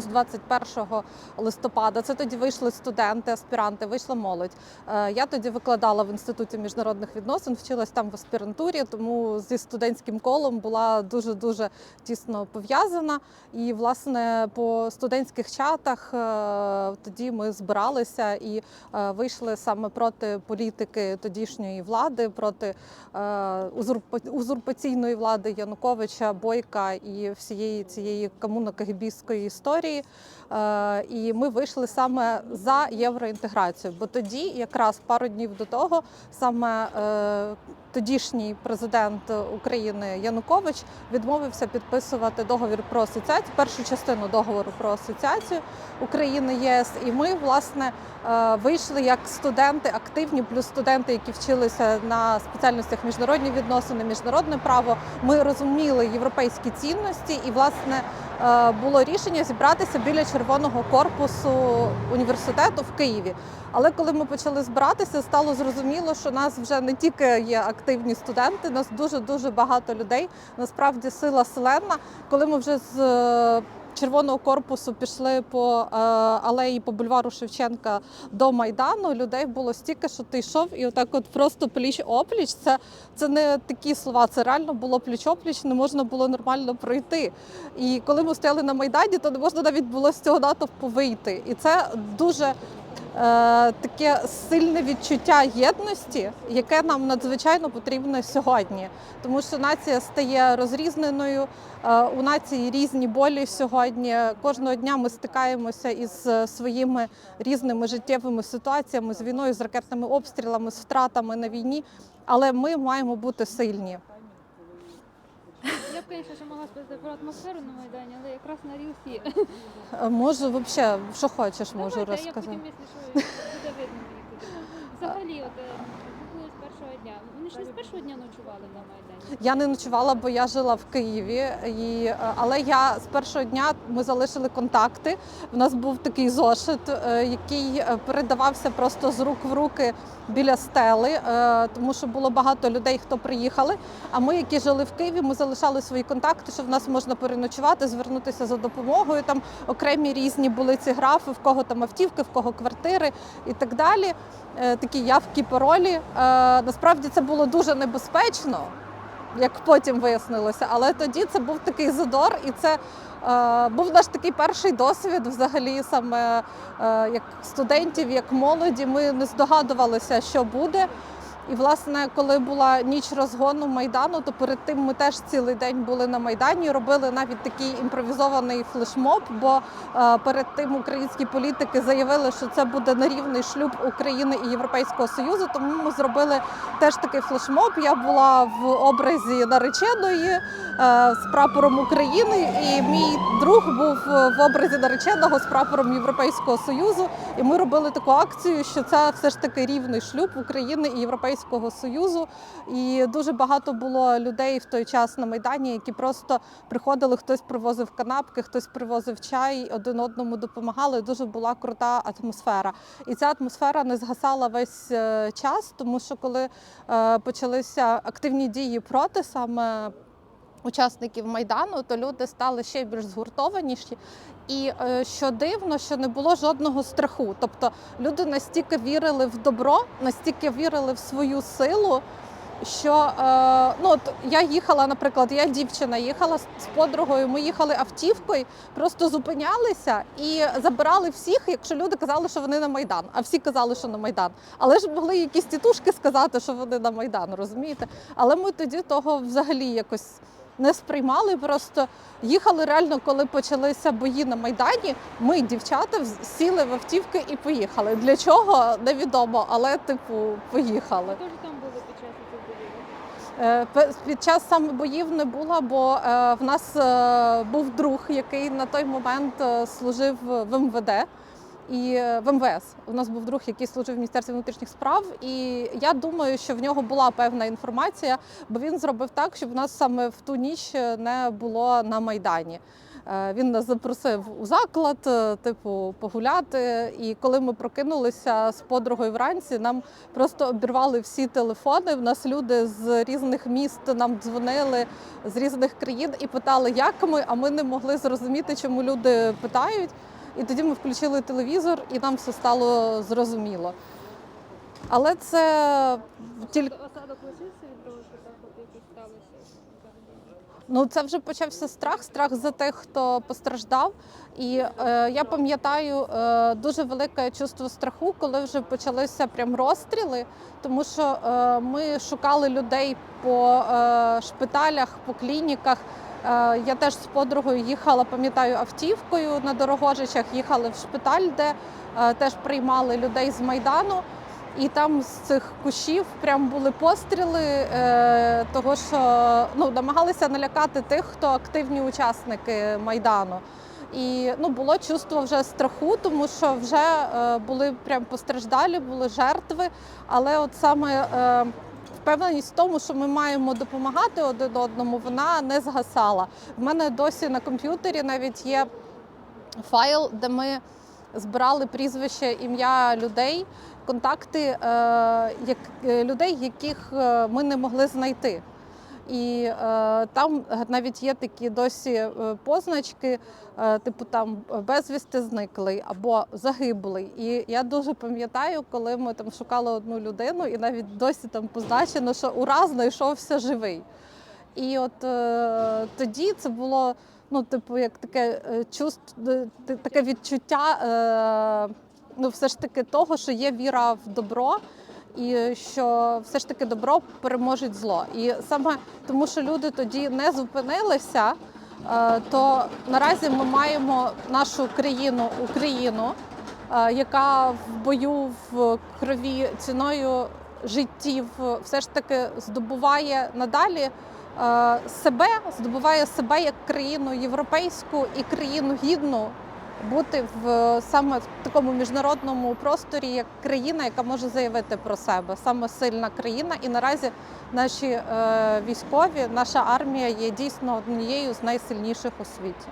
З 21 листопада це тоді вийшли студенти, аспіранти, вийшла молодь. Е, Я тоді викладала в інституті міжнародних відносин, вчилась там в аспірантурі, тому зі студентським колом була дуже дуже тісно пов'язана. І власне по студентських чатах е, тоді ми збиралися і е, вийшли саме проти політики тодішньої влади, проти узурпаційної влади Януковича, Бойка і всієї цієї комуно-кагібістської історії. Е, І ми вийшли саме за євроінтеграцію. Бо тоді, якраз пару днів до того, саме е, тодішній президент України Янукович відмовився підписувати договір про асоціацію, першу частину договору про асоціацію України ЄС. І ми власне е, вийшли як студенти активні, плюс студенти, які вчилися на спеціальностях міжнародні відносини, міжнародне право. Ми розуміли європейські цінності, і власне було рішення зібратися біля червоного корпусу університету в Києві. Але коли ми почали збиратися, стало зрозуміло, що нас вже не тільки є активні студенти, нас дуже дуже багато людей. Насправді сила селена. Коли ми вже з червоного корпусу пішли по е, алеї по бульвару Шевченка до майдану, людей було стільки, що ти йшов, і отак, от просто пліч опліч. Це, це не такі слова, це реально було пліч опліч, не можна було нормально пройти. І коли ми стояли на майдані, то не можна навіть було з цього натовпу вийти. І це дуже таке сильне відчуття єдності, яке нам надзвичайно потрібно сьогодні, тому що нація стає розрізненою. е, У нації різні болі сьогодні. Кожного дня ми стикаємося із е, своїми різними життєвими ситуаціями, з війною, з ракетними обстрілами, з втратами на війні. Але ми маємо бути сильні. Звісно, ще могла сказати про атмосферу на Майдані, але якраз на рілсі. Е, Можу взагалі, що хочеш, можу Давайте, я потім, якщо що, буде видно мені. Взагалі, от е, ви були з першого дня. Вони ж не з першого дня ночували на Майдані. Я не ночувала, бо я жила в Києві. І, е, але я з першого дня ми залишили контакти. У нас був такий зошит, е, який е, передавався просто з рук в руки біля стели, тому що було багато людей, хто приїхали. А ми, які жили в Києві, ми залишали свої контакти, що в нас можна переночувати, звернутися за допомогою. Там окремі різні були ці графи, в кого там автівки, в кого квартири і так далі. Такі явки, паролі. Насправді це було дуже небезпечно як потім вияснилося. Але тоді це був такий задор, і це е, був наш такий перший досвід, взагалі, саме е, як студентів, як молоді. Ми не здогадувалися, що буде. І, власне, коли була ніч розгону майдану, то перед тим ми теж цілий день були на майдані. Робили навіть такий імпровізований флешмоб. Бо е, перед тим українські політики заявили, що це буде нерівний шлюб України і Європейського Союзу. Тому ми зробили теж такий флешмоб. Я була в образі нареченої е, з прапором України, і мій друг був в образі нареченого з прапором Європейського Союзу. І ми робили таку акцію, що це все ж таки рівний шлюб України і Європейського Союзу. І дуже багато було людей в той час на майдані, які просто приходили. Хтось привозив канапки, хтось привозив чай, один одному допомагали. Дуже була крута атмосфера. І ця атмосфера не згасала весь е, час, тому що коли е, почалися активні дії проти саме. Учасників майдану, то люди стали ще більш згуртованіші, і е, що дивно, що не було жодного страху. Тобто люди настільки вірили в добро, настільки вірили в свою силу, що е, ну от я їхала, наприклад, я дівчина їхала з подругою. Ми їхали автівкою, просто зупинялися і забирали всіх, якщо люди казали, що вони на майдан. А всі казали, що на майдан. Але ж могли якісь тітушки сказати, що вони на майдан, розумієте? Але ми тоді того взагалі якось. Не сприймали, просто їхали реально, коли почалися бої на майдані. Ми, дівчата, сіли в автівки і поїхали. Для чого невідомо, але типу поїхали. Теж там були під час цих боїв? Е, Під час саме боїв не було, бо е, в нас е, був друг, який на той момент служив в МВД. І е, в МВС у нас був друг, який служив в міністерстві внутрішніх справ, і я думаю, що в нього була певна інформація, бо він зробив так, щоб нас саме в ту ніч не було на майдані. Е, Він нас запросив у заклад, е, типу, погуляти. І коли ми прокинулися з подругою вранці, нам просто обірвали всі телефони. В нас люди з різних міст нам дзвонили з різних країн і питали, як ми, а ми не могли зрозуміти, чому люди питають. І тоді ми включили телевізор, і нам все стало зрозуміло. Але це тільки. Осадок лишився від того, що так от якось сталося? Ну, це вже почався страх, страх за тих, хто постраждав. І е, я пам'ятаю е, дуже велике чувство страху, коли вже почалися прям розстріли, тому що е, ми шукали людей по е, шпиталях, по клініках. Е, я теж з подругою їхала, пам'ятаю, автівкою на Дорогожичах, їхали в шпиталь, де е, теж приймали людей з Майдану. І там з цих кущів прям були постріли, е, того що ну, намагалися налякати тих, хто активні учасники Майдану. І ну, було чувство вже страху, тому що вже е, були прям постраждалі, були жертви. Але от саме впевненість в тому, що ми маємо допомагати один одному, вона не згасала. В мене досі на комп'ютері навіть є файл, де ми збирали прізвище, ім'я людей, контакти е, е, людей, яких е, ми не могли знайти. І е, там навіть є такі досі е, позначки, е, типу там безвісти зниклий або загиблий. І я дуже пам'ятаю, коли ми там шукали одну людину, і навіть досі там позначено, що ураз знайшовся живий. І от е, тоді це було ну, типу, як таке е, чувство, е, таке відчуття, е, ну, все ж таки того, що є віра в добро. І що все ж таки добро переможе зло. І саме тому, що люди тоді не зупинилися, е, то наразі ми маємо нашу країну Україну, е, яка в бою в крові ціною життів все ж таки здобуває надалі е, себе, здобуває себе як країну європейську і країну гідну бути в саме в такому міжнародному просторі, як країна, яка може заявити про себе, саме сильна країна. І наразі наші е, військові, наша армія є дійсно однією з найсильніших у світі.